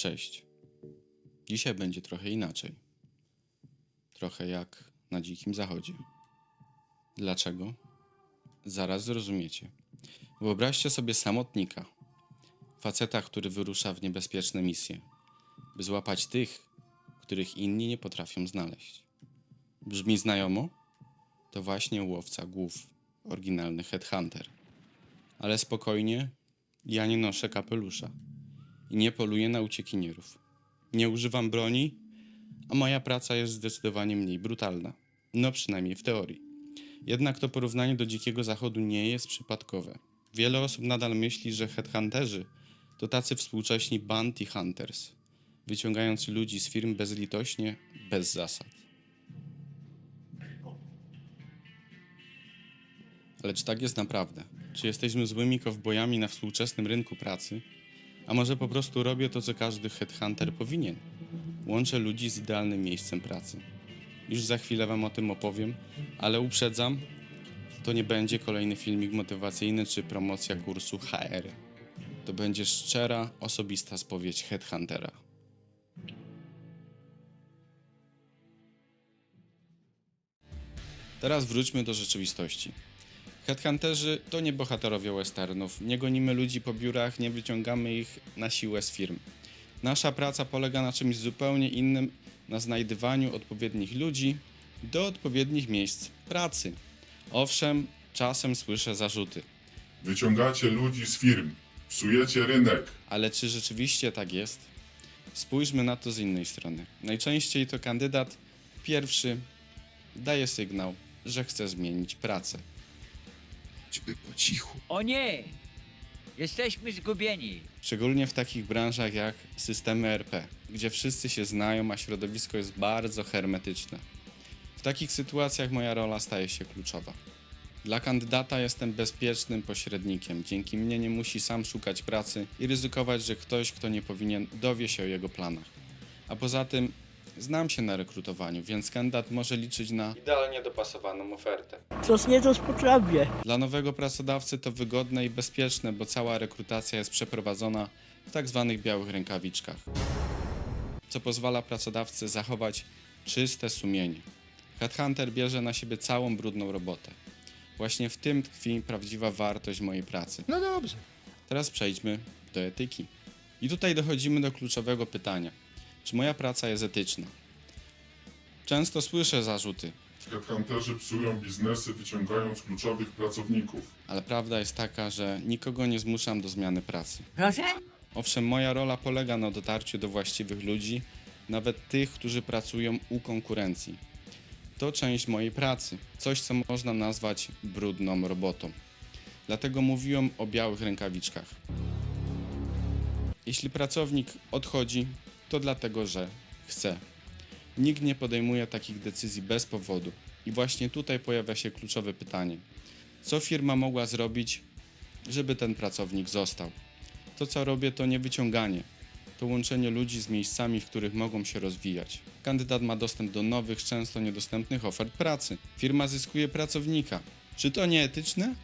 Cześć. Dzisiaj będzie trochę inaczej. Trochę jak na dzikim zachodzie. Dlaczego? Zaraz zrozumiecie. Wyobraźcie sobie samotnika. Faceta, który wyrusza w niebezpieczne misje, by złapać tych, których inni nie potrafią znaleźć. Brzmi znajomo? To właśnie łowca głów, oryginalny headhunter. Ale spokojnie, ja nie noszę kapelusza i nie poluję na uciekinierów. Nie używam broni, a moja praca jest zdecydowanie mniej brutalna. No przynajmniej w teorii. Jednak to porównanie do dzikiego zachodu nie jest przypadkowe. Wiele osób nadal myśli, że headhunterzy to tacy współcześni bounty hunters, wyciągający ludzi z firm bezlitośnie, bez zasad. Ale czy tak jest naprawdę? Czy jesteśmy złymi kowbojami na współczesnym rynku pracy? A może po prostu robię to, co każdy headhunter powinien? Łączę ludzi z idealnym miejscem pracy. Już za chwilę Wam o tym opowiem, ale uprzedzam, to nie będzie kolejny filmik motywacyjny czy promocja kursu HR. To będzie szczera, osobista spowiedź headhuntera. Teraz wróćmy do rzeczywistości. Headhunterzy to nie bohaterowie westernów. Nie gonimy ludzi po biurach, nie wyciągamy ich na siłę z firm. Nasza praca polega na czymś zupełnie innym, na znajdywaniu odpowiednich ludzi do odpowiednich miejsc pracy. Owszem, czasem słyszę zarzuty, Wyciągacie ludzi z firm, psujecie rynek. ale czy rzeczywiście tak jest? Spójrzmy na to z innej strony. Najczęściej to kandydat pierwszy daje sygnał, że chce zmienić pracę. Ciebie po cichu. O nie! Jesteśmy zgubieni. Szczególnie w takich branżach jak systemy RP, gdzie wszyscy się znają, a środowisko jest bardzo hermetyczne. W takich sytuacjach moja rola staje się kluczowa. Dla kandydata jestem bezpiecznym pośrednikiem. Dzięki mnie nie musi sam szukać pracy i ryzykować, że ktoś, kto nie powinien, dowie się o jego planach. A poza tym znam się na rekrutowaniu, więc kandydat może liczyć na idealnie dopasowaną ofertę. Co nie to potrafię. Dla nowego pracodawcy to wygodne i bezpieczne, bo cała rekrutacja jest przeprowadzona w tak zwanych białych rękawiczkach, co pozwala pracodawcy zachować czyste sumienie. Headhunter bierze na siebie całą brudną robotę. Właśnie w tym tkwi prawdziwa wartość mojej pracy. No dobrze. Teraz przejdźmy do etyki. I tutaj dochodzimy do kluczowego pytania: czy moja praca jest etyczna? Często słyszę zarzuty, Headhunterzy psują biznesy, wyciągając kluczowych pracowników. ale prawda jest taka, że nikogo nie zmuszam do zmiany pracy. Proszę? Owszem, moja rola polega na dotarciu do właściwych ludzi, nawet tych, którzy pracują u konkurencji. To część mojej pracy, coś co można nazwać brudną robotą. Dlatego mówiłem o białych rękawiczkach. Jeśli pracownik odchodzi, to dlatego, że chce. Nikt nie podejmuje takich decyzji bez powodu. I właśnie tutaj pojawia się kluczowe pytanie: co firma mogła zrobić, żeby ten pracownik został? To, co robię, to nie wyciąganie. To łączenie ludzi z miejscami, w których mogą się rozwijać. Kandydat ma dostęp do nowych, często niedostępnych ofert pracy. Firma zyskuje pracownika. Czy to nieetyczne?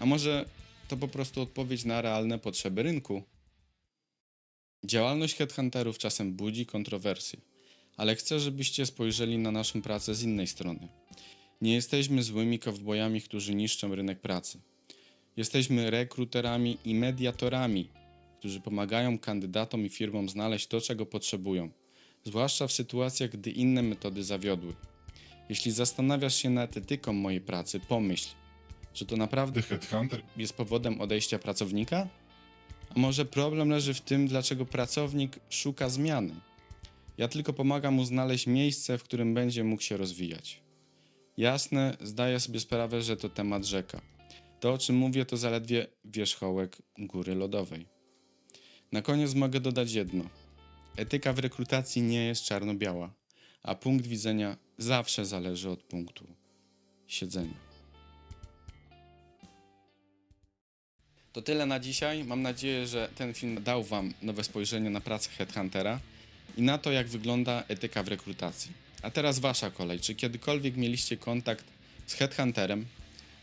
A może to po prostu odpowiedź na realne potrzeby rynku? Działalność headhunterów czasem budzi kontrowersje, ale chcę, żebyście spojrzeli na naszą pracę z innej strony. Nie jesteśmy złymi kowbojami, którzy niszczą rynek pracy. Jesteśmy rekruterami i mediatorami, którzy pomagają kandydatom i firmom znaleźć to, czego potrzebują, zwłaszcza w sytuacjach, gdy inne metody zawiodły. Jeśli zastanawiasz się nad etyką mojej pracy, pomyśl, że to naprawdę headhunter jest powodem odejścia pracownika? A może problem leży w tym, dlaczego pracownik szuka zmiany? Ja tylko pomagam mu znaleźć miejsce, w którym będzie mógł się rozwijać. Jasne, zdaję sobie sprawę, że to temat rzeka. To, o czym mówię, to zaledwie wierzchołek góry lodowej. Na koniec mogę dodać jedno. Etyka w rekrutacji nie jest czarno-biała, a punkt widzenia zawsze zależy od punktu siedzenia. To tyle na dzisiaj. Mam nadzieję, że ten film dał Wam nowe spojrzenie na pracę headhuntera i na to, jak wygląda etyka w rekrutacji. A teraz Wasza kolej. Czy kiedykolwiek mieliście kontakt z headhunterem?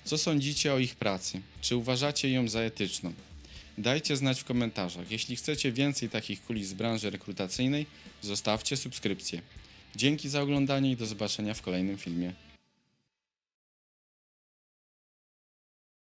Co sądzicie o ich pracy? Czy uważacie ją za etyczną? Dajcie znać w komentarzach. Jeśli chcecie więcej takich kulis z branży rekrutacyjnej, zostawcie subskrypcję. Dzięki za oglądanie i do zobaczenia w kolejnym filmie.